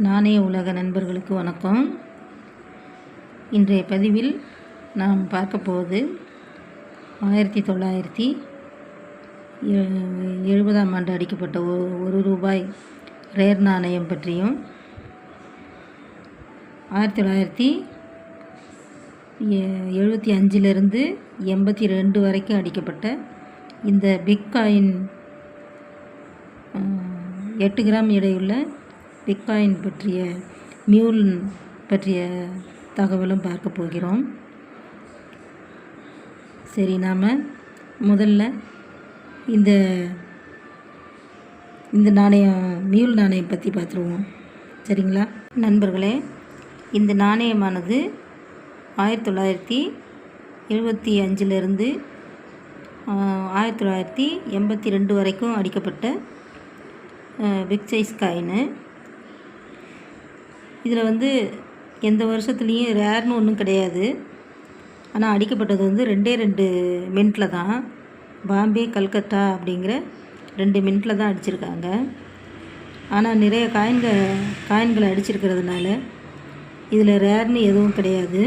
நாணய உலக நண்பர்களுக்கு வணக்கம். இன்றைய பதிவில் நாம் பார்க்க போவது ஆயிரத்தி தொள்ளாயிரத்தி எ- எழுபதாம் ஆண்டு அடிக்கப்பட்ட ஒரு ரூபாய் ரேர் நாணயம் பற்றியும் ஆயிரத்தி தொள்ளாயிரத்தி எழுபத்தி அஞ்சிலிருந்து எண்பத்தி ரெண்டு வரைக்கும் அடிக்கப்பட்ட இந்த பிக் காயின் எட்டு கிராம் எடையுள்ள பிட்காயின் பற்றிய மியூல் பற்றிய தகவலும் பார்க்க போகிறோம். சரி நாம் முதல்ல இந்த இந்த நாணயம் மியூல் நாணயம் பற்றி பார்த்துருவோம். சரிங்களா? நண்பர்களே இந்த நாணயமானது ஆயிரத்தி தொள்ளாயிரத்தி எழுபத்தி அஞ்சிலிருந்து ஆயிரத்தி தொள்ளாயிரத்தி எண்பத்தி ரெண்டு வரைக்கும் அடிக்கப்பட்ட பிக் சைஸ் காயினு. இதில் வந்து எந்த வருஷத்துலேயும் ரேர்னு ஒன்றும் கிடையாது. ஆனால் அடிக்கப்பட்டது வந்து ரெண்டே ரெண்டு மின்ட்டில் தான். பாம்பே கல்கத்தா அப்படிங்கிற ரெண்டு மின்ட்டில் தான் அடிச்சிருக்காங்க. ஆனால் நிறைய காயின்கள் காயின்களை அடிச்சிருக்கிறதுனால இதில் ரேர்னு எதுவும் கிடையாது.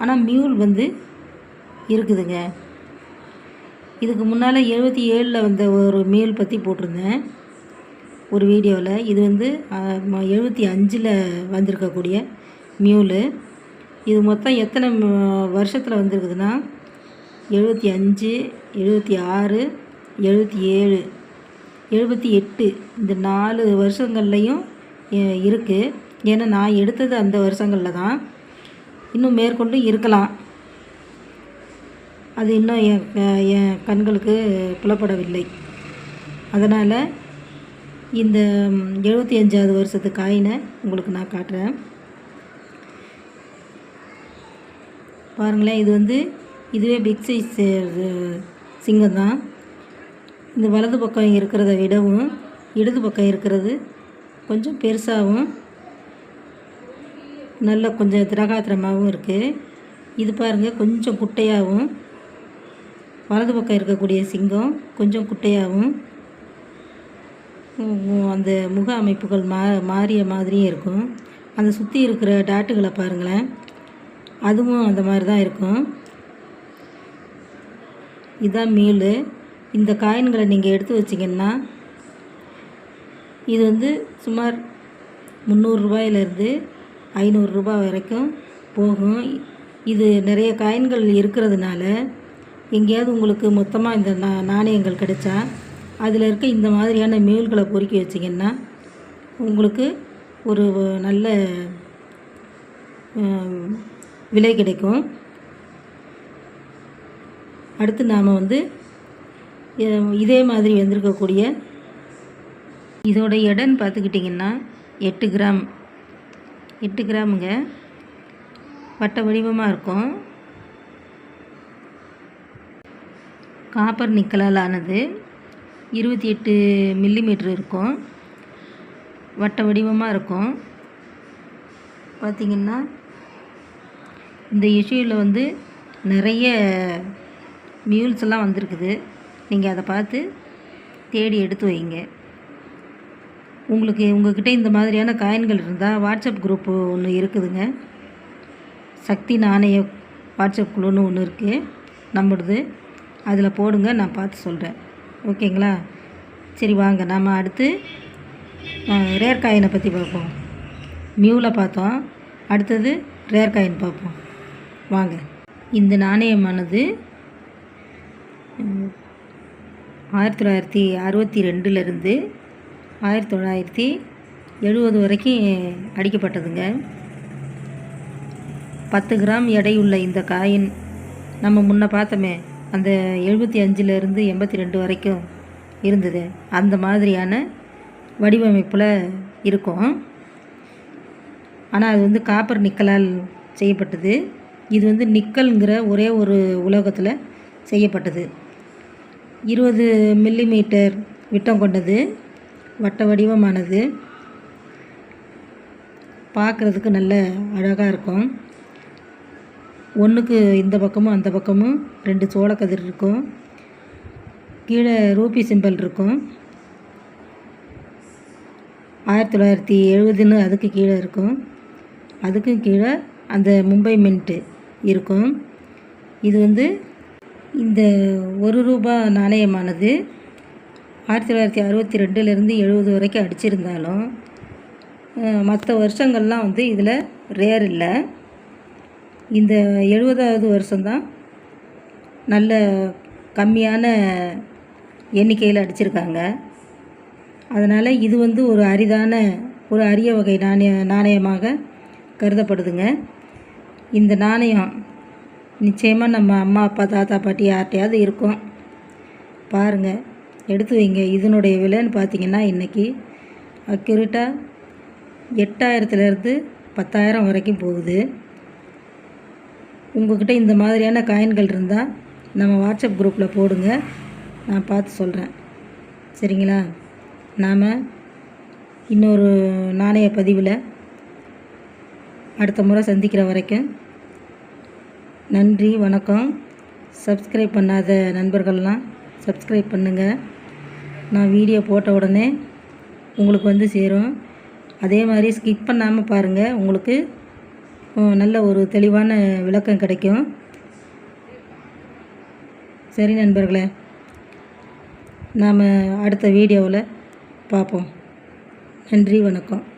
ஆனால் மியூல் வந்து இருக்குதுங்க. இதுக்கு முன்னால் எழுபத்தி ஏழில் வந்த ஒரு மியூல் பற்றி போட்டிருந்தேன். ஒரு வீடியோவில் இது வந்து எழுபத்தி அஞ்சில் வந்திருக்கக்கூடிய மியூலு. இது மொத்தம் எத்தனை வருஷத்தில் வந்திருக்குதுன்னா எழுபத்தி அஞ்சு எழுபத்தி ஆறு எழுபத்தி ஏழு எழுபத்தி எட்டு இந்த நாலு வருஷங்கள்லையும் இருக்குது ஏன்னா நான் எடுத்தது அந்த வருஷங்களில் தான். இன்னும் மேற்கொண்டு இருக்கலாம். அது இன்னும் என் க- என் கண்களுக்கு புலப்படவில்லை. அதனால் இந்த எழுபத்தி அஞ்சாவது வருஷத்து காயினை உங்களுக்கு நான் காட்டுறேன். பாருங்களேன் இது வந்து இதுவே பிக் சைஸ் சிங்கம் தான். இந்த வலது பக்கம் இருக்கிறத விடவும் இடது பக்கம் இருக்கிறது கொஞ்சம் பெருசாகவும் நல்ல கொஞ்சம் திரகாத்திரமாகவும் இருக்குது இது பாருங்கள் கொஞ்சம் குட்டையாகவும் வலது பக்கம் இருக்கக்கூடிய சிங்கம் கொஞ்சம் குட்டையாகவும் அந்த முக அமைப்புகள் மா மாறிய மாதிரியே இருக்கும். அந்த சுற்றி இருக்கிற டாட்டுகளை பாருங்களேன். அதுவும் அந்த மாதிரி தான் இருக்கும். இதுதான் மீல் இந்த காயின்களை நீங்கள் எடுத்து வச்சிங்கன்னா இது வந்து சுமார் முந்நூறுரூபாயிலேருந்து ஐநூறுரூபா வரைக்கும் போகும். இது நிறைய காயின்கள் இருக்கிறதுனால எங்கேயாவது உங்களுக்கு மொத்தமாக இந்த நா நாணயங்கள் கிடைச்சா அதில் இருக்க இந்த மாதிரியான மீள்களை பொறுக்கி வச்சிங்கன்னா உங்களுக்கு ஒரு நல்ல விலை கிடைக்கும். அடுத்து நாம் வந்து இதே மாதிரி வந்திருக்கக்கூடிய இதோட எடைன்னு பார்த்துக்கிட்டிங்கன்னா எட்டு கிராம். எட்டு கிராமுங்க. வட்ட வடிவமாக இருக்கும். காப்பர் நிக்கலால் ஆனது. இருபத்தி எட்டு மில்லிமீட்ரு இருக்கும். வட்ட வடிவமாக இருக்கும். பார்த்திங்கன்னா இந்த இஷ்யூவில் வந்து நிறைய மியூல்ஸ் எல்லாம் வந்திருக்குது. நீங்கள் அதை பார்த்து தேடி எடுத்து வைங்க. உங்களுக்கு உங்கள்கிட்ட இந்த மாதிரியான காயின்கள் இருந்தால் வாட்ஸ்அப் குரூப்பு ஒன்று இருக்குதுங்க. சக்தி நாணய வாட்ஸ்அப் குழுன்னு ஒன்று இருக்குது நம்மளுது அதில் போடுங்க நான் பார்த்து சொல்கிறேன் ஓகேங்களா? சரி வாங்க. நாம் அடுத்து ரேர் காயினை பற்றி பார்ப்போம். மியூவில் பார்த்தோம். அடுத்தது ரேர் காயின் பார்ப்போம். வாங்க. இந்த நாணயமானது ஆயிரத்தி தொள்ளாயிரத்தி அறுபத்தி ரெண்டுலேருந்து ஆயிரத்தி தொள்ளாயிரத்தி எழுபது வரைக்கும் அடிக்கப்பட்டதுங்க. பத்து கிராம் எடையுள்ள இந்த காயின் நம்ம முன்ன பார்த்தோமே அந்த எழுபத்தி அஞ்சுலேருந்து எண்பத்தி ரெண்டு வரைக்கும் இருந்தது. அந்த மாதிரியான வடிவமைப்பில் இருக்கும். ஆனால் அது வந்து காப்பர் நிக்கலால் செய்யப்பட்டது. இது வந்து நிக்கல்ங்கிற ஒரே ஒரு உலோகத்தில் செய்யப்பட்டது. இருபது மில்லிமீட்டர் விட்டம் கொண்டது. வட்ட வடிவமானது. பார்க்குறதுக்கு நல்ல அழகாக இருக்கும். ஒன்றுக்கு இந்த பக்கமும் அந்த பக்கமும் ரெண்டு சோளக்கதிர் இருக்கும். கீழே ரூபி சிம்பல் இருக்கும். ஆயிரத்தி தொள்ளாயிரத்தி எழுபதுன்னு அதுக்கு கீழே இருக்கும். அதுக்கும் கீழே அந்த மும்பை மின்ட்டு இருக்கும். இது வந்து இந்த ஒரு ரூபா நாணயமானது. ஆயிரத்தி தொள்ளாயிரத்தி அறுபத்தி ரெண்டுலேருந்து எழுபது வரைக்கும் அடிச்சிருந்தாலும் மற்ற வருஷங்கள்லாம் வந்து இதில் ரேர் இல்லை. இந்த எழுபதாவது வருஷம்தான் நல்ல கம்மியான எண்ணிக்கையில் அடிச்சிருக்காங்க. அதனால் இது வந்து ஒரு அரிதான ஒரு அரிய வகை நாணய நாணயமாக கருதப்படுதுங்க. இந்த நாணயம் நிச்சயமாக நம்ம அம்மா அப்பா தாத்தா பாட்டி யார்கிட்டையாவது இருக்கும். பாருங்கள் எடுத்து வைங்க. இதனுடைய விலைன்னு பார்த்தீங்கன்னா இன்றைக்கி அக்யூரேட்டாக எட்டாயிரத்துலேருந்து பத்தாயிரம் வரைக்கும் போகுது. உங்கள்கிட்ட இந்த மாதிரியான காயின்கள் இருந்தால் நம்ம வாட்ஸ்அப் குரூப்பில் போடுங்க. நான் பார்த்து சொல்கிறேன் சரிங்களா? நாம் இன்னொரு நாணய பதிவில் அடுத்த முறை சந்திக்கிற வரைக்கும் நன்றி வணக்கம். சப்ஸ்கிரைப் பண்ணாத நண்பர்கள்லாம் சப்ஸ்கிரைப் பண்ணுங்கள் நான் வீடியோ போட்ட உடனே உங்களுக்கு வந்து சேரும். அதே மாதிரி ஸ்கிப் பண்ணாமல் பாருங்கள் உங்களுக்கு நல்ல ஒரு தெளிவான விளக்கம் கிடைக்கும். சரி நண்பர்களே நாம் அடுத்த வீடியோவில் பார்ப்போம். நன்றி வணக்கம்.